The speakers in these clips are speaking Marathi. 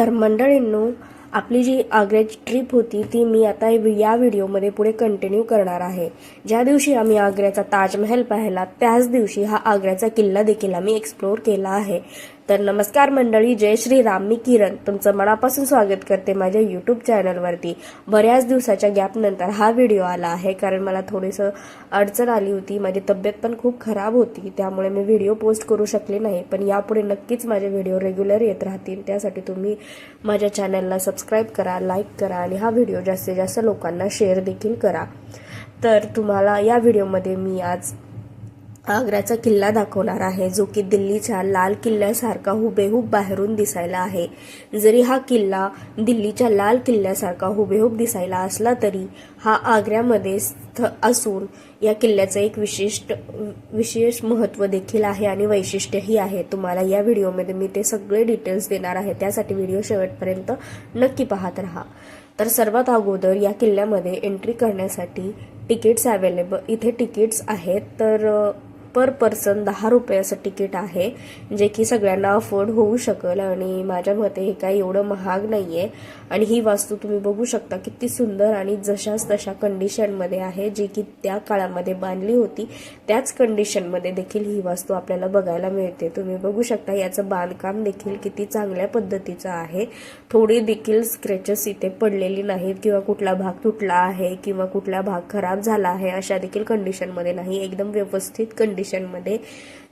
तर मंडळींनो आपली जी आग्र्याची ट्रिप होती ती मी आता या व्हिडिओमध्ये पुढे कंटिन्यू करणार आहे. ज्या दिवशी आम्ही आग्र्याचा ताजमहल पाहिला त्याच दिवशी हा आग्र्याचा किल्ला देखील आम्ही एक्सप्लोर केला आहे. तर नमस्कार मंडळी जय श्री राम मी किरण. तुमचं मनापासून स्वागत करते माझ्या यूट्यूब चॅनलवरती बऱ्याच दिवसाच्या गॅपनंतर हा व्हिडिओ आला आहे कारण मला थोडीसं अडचण आली होती. माझी तब्येत पण खूप खराब होती त्यामुळे मी व्हिडिओ पोस्ट करू शकले नाही. पण यापुढे नक्कीच माझे व्हिडिओ रेग्युलर येत राहतील. त्यासाठी तुम्ही माझ्या चॅनलला सबस्क्राईब करा लाईक करा आणि हा व्हिडिओ जास्तीत जास्त लोकांना शेअर देखील करा. तर तुम्हाला या व्हिडिओमध्ये मी आज आग्र्याचा किल्ला दाखवणार आहे जो की दिल्लीच्या लाल किल्ल्यासारखा हुबेहूब बाहेरून दिसायला आहे. जरी हा किल्ला दिल्लीच्या लाल किल्ल्यासारखा हुबेहूब दिसायला असला तरी हा आग्र्यामध्ये स्थ असून या किल्ल्याचं एक विशिष्ट विशेष महत्त्व देखील आहे आणि वैशिष्ट्यही आहे. तुम्हाला या व्हिडिओमध्ये मी ते सगळे डिटेल्स देणार आहे. त्यासाठी व्हिडिओ शेवटपर्यंत नक्की पाहत राहा. तर सर्वात अगोदर या किल्ल्यामध्ये एंट्री करण्यासाठी तिकीट्स अवेलेबल इथे तिकीट्स आहेत तर पर पर्सन दहा रुपये असं तिकीट आहे जे की सगळ्यांना अफोर्ड होऊ शकेल आणि माझ्या मते हे काही एवढं महाग नाही आहे आणि ही वास्तू तुम्ही बघू शकता किती सुंदर आणि जशाच तशा कंडिशनमध्ये आहे जी की त्या काळामध्ये बांधली होती. त्याच कंडिशनमध्ये देखील ही वास्तू आपल्याला बघायला मिळते. तुम्ही बघू शकता याचं बांधकाम देखील किती चांगल्या पद्धतीचं आहे. थोडी देखील स्क्रेचेस इथे पडलेली नाहीत किंवा कुठला भाग तुटला आहे किंवा कुठला भाग खराब झाला आहे अशा देखील कंडिशनमध्ये नाही. एकदम व्यवस्थित कंडिशनमध्ये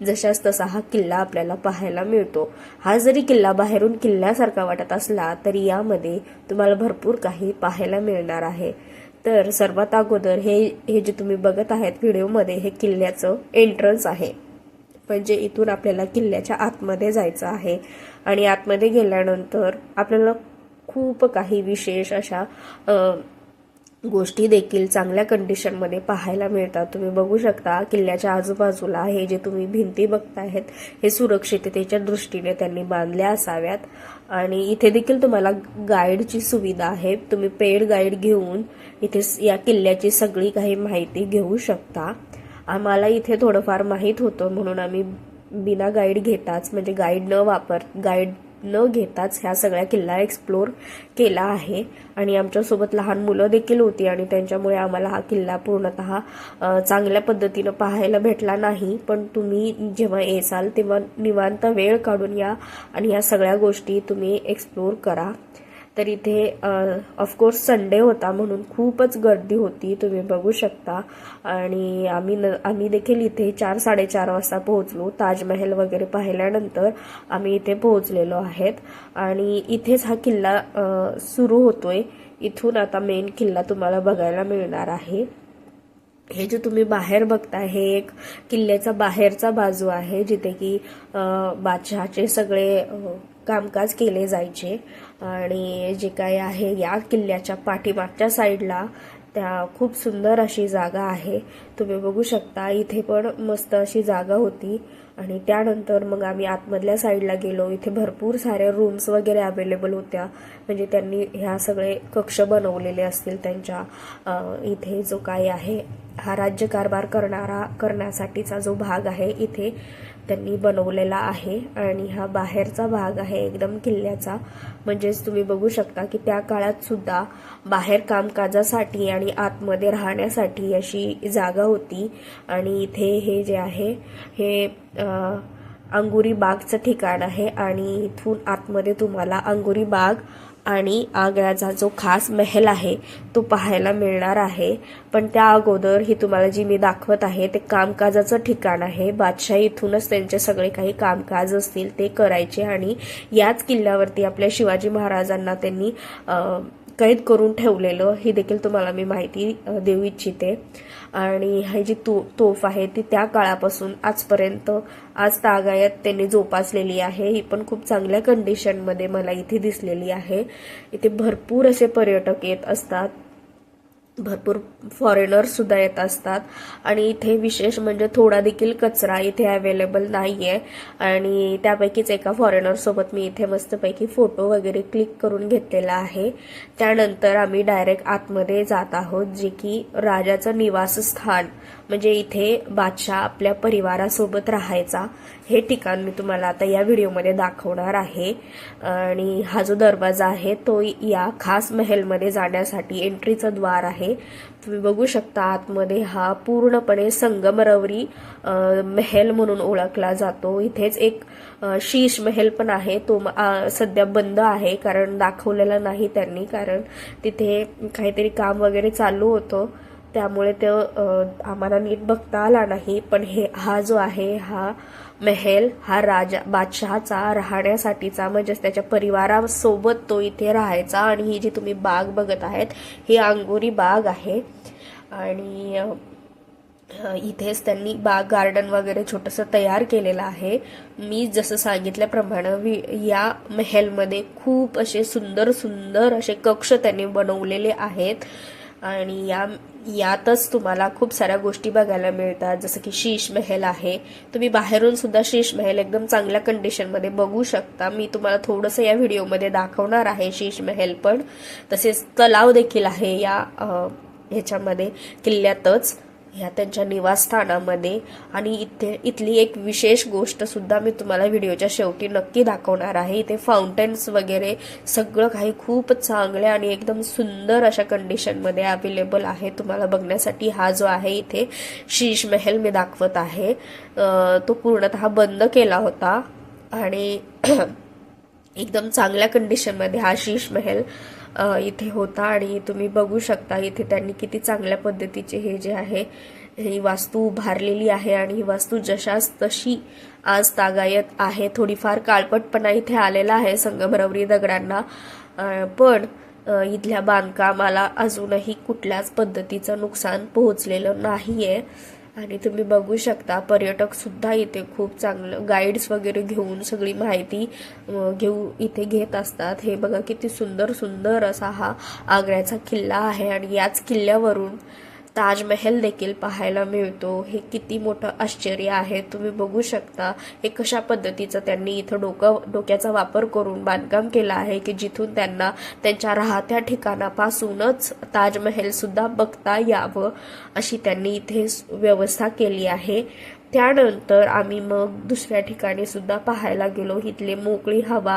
जशाच तसा हा किल्ला आपल्याला पाहायला मिळतो. हा जरी किल्ला बाहेरून किल्ल्यासारखा वाटत असला तरी यामध्ये तुम्हाला भरपूर काही पाहायला मिळणार आहे. तर सर्वात अगोदर हे हे जे तुम्ही बघत आहेत व्हिडिओमध्ये हे किल्ल्याचं एंट्रन्स आहे. म्हणजे इथून आपल्याला किल्ल्याच्या आतमध्ये जायचं आहे. आणि आतमध्ये गेल्यानंतर आपल्याला खूप काही विशेष अशा गोष्टी देखील चांगल्या कंडिशनमध्ये पाहायला मिळतात. तुम्ही बघू शकता किल्ल्याच्या आजूबाजूला हे जे तुम्ही भिंती बघतायत हे सुरक्षिततेच्या दृष्टीने त्यांनी बांधल्या असाव्यात. आणि इथे देखील तुम्हाला गाईडची सुविधा आहे. तुम्ही पेड गाईड घेऊन इथे या किल्ल्याची सगळी काही माहिती घेऊ शकता. आम्हाला इथे थोडंफार माहीत होतं म्हणून आम्ही बिना गाईड घेताच म्हणजे गाईड न वापर गाईड न घेताच ह्या सगळ्या किल्ला एक्सप्लोर केला आहे. आणि आमच्यासोबत लहान मुलं देखील होती आणि त्यांच्यामुळे आम्हाला हा किल्ला पूर्णतः चांगल्या पद्धतीनं पाहायला भेटला नाही. पण तुम्ही जेव्हा येसाल तेव्हा निवांत वेळ काढून या आणि या सगळ्या गोष्टी तुम्ही एक्सप्लोर करा. तर इथे ऑफकोर्स संडे होता म्हणून खूपच गर्दी होती तुम्ही बघू शकता. आणि आम्ही न आम्ही देखील इथे चार साडेचार वाजता पोहोचलो ताजमहल वगैरे पाहिल्यानंतर आम्ही इथे पोहोचलेलो आहेत. आणि इथेच हा किल्ला सुरू होतोय. इथून आता मेन किल्ला तुम्हाला बघायला मिळणार आहे. हे जे तुम्ही बाहेर बघताय हे एक किल्ल्याचा बाहेरचा बाजू आहे जिथे की बादशहाचे सगळे कामकाज केले जायचे. आणि जे काय आहे या किल्ल्याच्या पाठीमागच्या साईडला त्या खूप सुंदर अशी जागा आहे. तुम्ही बघू शकता इथे पण मस्त अशी जागा होती. आणि त्यानंतर मग आम्ही आतमधल्या साईडला गेलो. इथे भरपूर साऱ्या रूम्स वगैरे अवेलेबल होत्या. म्हणजे त्यांनी ह्या सगळे कक्ष बनवलेले असतील त्यांच्या इथे जो काय आहे हा राज्यकारभार करणारा करण्यासाठीचा जो भाग आहे इथे. त्यांनी बनवलेला आहे. आणि हा बाहेरचा भाग आहे एकदम किल्ल्याचा. म्हणजेच तुम्ही बघू शकता की त्या काळात सुद्धा बाहेर कामकाजासाठी आणि आतमध्ये राहण्यासाठी अशी जागा होती. आणि इथे हे जे आहे हे अंगुरी बागचं ठिकाण आहे आणि इथून आतमध्ये तुम्हाला अंगुरी बाग आणि आग्र्याचा जो खास महल आहे तो पाहायला मिळणार आहे. पण त्या अगोदर ही तुम्हाला जी मी दाखवत आहे ते कामकाजाचं ठिकाण आहे. बादशाही इथूनच त्यांचे सगळे काही कामकाज असतील ते करायचे आणि याच किल्ल्यावरती आपल्या शिवाजी महाराजांना त्यांनी कैद करून ठेवलेलं ही देखील तुम्हाला मी माहिती देऊ इच्छिते. आणि ही जी तो तोफ आहे ती त्या काळापासून आजपर्यंत आज तागायत त्यांनी जोपासलेली आहे. ही पण खूप चांगल्या कंडिशनमध्ये मला इथे दिसलेली आहे. इथे भरपूर असे पर्यटक येत असतात. भरपूर फॉरेनर्ससुद्धा येत असतात. आणि इथे विशेष म्हणजे थोडा देखील कचरा इथे अवेलेबल नाही आहे आणि त्यापैकीच एका फॉरेनरसोबत मी इथे मस्तपैकी फोटो वगैरे क्लिक करून घेतलेला आहे. त्यानंतर आम्ही डायरेक्ट आतमध्ये जात आहोत जे की राजाचं निवासस्थान. म्हणजे इथे बादशाह आपल्या परिवारासोबत राहायचा. हे ठिकाण मी तुम्हाला आता या व्हिडिओमध्ये दाखवणार आहे. आणि हा जो दरवाजा आहे तो या खास महलमध्ये जाण्यासाठी एंट्रीचं द्वार आहे. तुम्ही बघू शकता आतमध्ये हा पूर्णपणे संगमरवरी महल म्हणून ओळखला जातो. इथेच एक शीश महल पण आहे. तो म- सध्या बंद आहे कारण दाखवलेला नाही त्यांनी कारण तिथे काहीतरी काम वगैरे चालू होतं. त्यामुळे ते आम्हाला नीट बघता आला नाही. पण हे हा जो आहे हा महल हा राजा बादशहाचा राहण्यासाठीचा म्हणजेच त्याच्या परिवारासोबत तो इथे राहायचा. आणि ही जी तुम्ही बाग बघत आहेत ही अंगोरी बाग आहे. आणि इथेच त्यांनी बाग गार्डन वगैरे छोटंसं तयार केलेलं आहे. मी जसं सांगितल्याप्रमाणे वि- या महलमध्ये खूप असे सुंदर सुंदर असे कक्ष त्यांनी बनवलेले आहेत. आणि या यातच तुम्हाला खूप साऱ्या गोष्टी बघायला मिळतात. जसं की शीश महल आहे. तुम्ही बाहेरून सुद्धा शीश महल एकदम चांगल्या कंडिशनमध्ये बघू शकता. मी तुम्हाला थोडंसं या व्हिडिओमध्ये दाखवणार आहे शीश महल पण. तसेच तलाव देखील आहे या ह्याच्यामध्ये किल्ल्यातच. ह्या त्यांच्या निवासस्थानामध्ये. आणि इथे इथली एक विशेष गोष्ट सुद्धा मी तुम्हाला व्हिडिओच्या शेवटी नक्की दाखवणार आहे. इथे फाउंटेन्स वगैरे सगळं काही खूप चांगल्या आणि एकदम सुंदर अशा कंडिशनमध्ये अवेलेबल आहे. तुम्हाला बघण्यासाठी हा जो आहे इथे शीश महल मी दाखवत आहे. तो पूर्णतः बंद केला होता. आणि एकदम चांगल्या कंडिशनमध्ये हा शीश महल इथे होता आणि तुम्ही बघू शकता इथे त्यांनी किती चांगल्या पद्धतीचे हे जे आहे ही वास्तू उभारलेली आहे आणि ही वास्तू जशास तशी आज तागायत आहे. थोडीफार काळपटपणा इथे आलेला आहे संगमरवरी दगडांना पण इथल्या बांधकामाला अजूनही कुठल्याच पद्धतीचं नुकसान पोहोचलेलं नाही आहे आणि तुम्ही बघू शकता पर्यटक सुद्धा इथे खूप चांगलं गाईड्स वगैरे घेऊन सगळी माहिती घेऊ इथे घेत असतात. हे बघा किती सुंदर सुंदर असा हा आग्र्याचा किल्ला आहे आणि याच किल्ल्यावरून ताजमहल देखील पाहायला मिळतो. हे किती मोठं आश्चर्य आहे. तुम्ही बघू शकता हे कशा पद्धतीचं त्यांनी इथं डोकं डोक्याचा वापर करून बांधकाम केलं आहे की जिथून त्यांना त्यांच्या राहत्या ठिकाणापासूनच ताजमहल सुद्धा बघता यावं अशी त्यांनी इथे व्यवस्था केली आहे. त्यानंतर आम्ही मग दुसऱ्या ठिकाणी सुद्धा पाहायला गेलो. इथले मोकळी हवा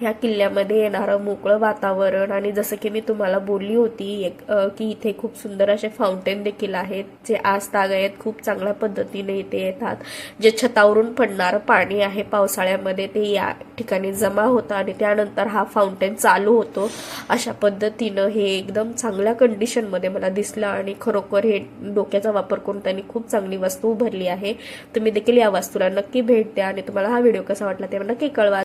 ह्या किल्ल्यामध्ये येणारं मोकळं वातावरण आणि जसं की मी तुम्हाला बोलली होती एक की इथे खूप सुंदर असे फाउंटेन देखील आहेत जे आज तागायत खूप चांगल्या पद्धतीने इथे येतात. जे छतावरून पडणारं पाणी आहे पावसाळ्यामध्ये ते या ठिकाणी जमा होतं आणि त्यानंतर हा फाउंटेन चालू होतो. अशा पद्धतीनं हे एकदम चांगल्या कंडिशनमध्ये मला दिसलं आणि खरोखर हे डोक्याचा वापर करून त्यांनी खूप चांगली वस्तू उभारली आहे. तुम्ही देखील या वास्तूला नक्की भेट द्या आणि तुम्हाला हा व्हिडिओ कसा वाटला ते नक्की कळवा.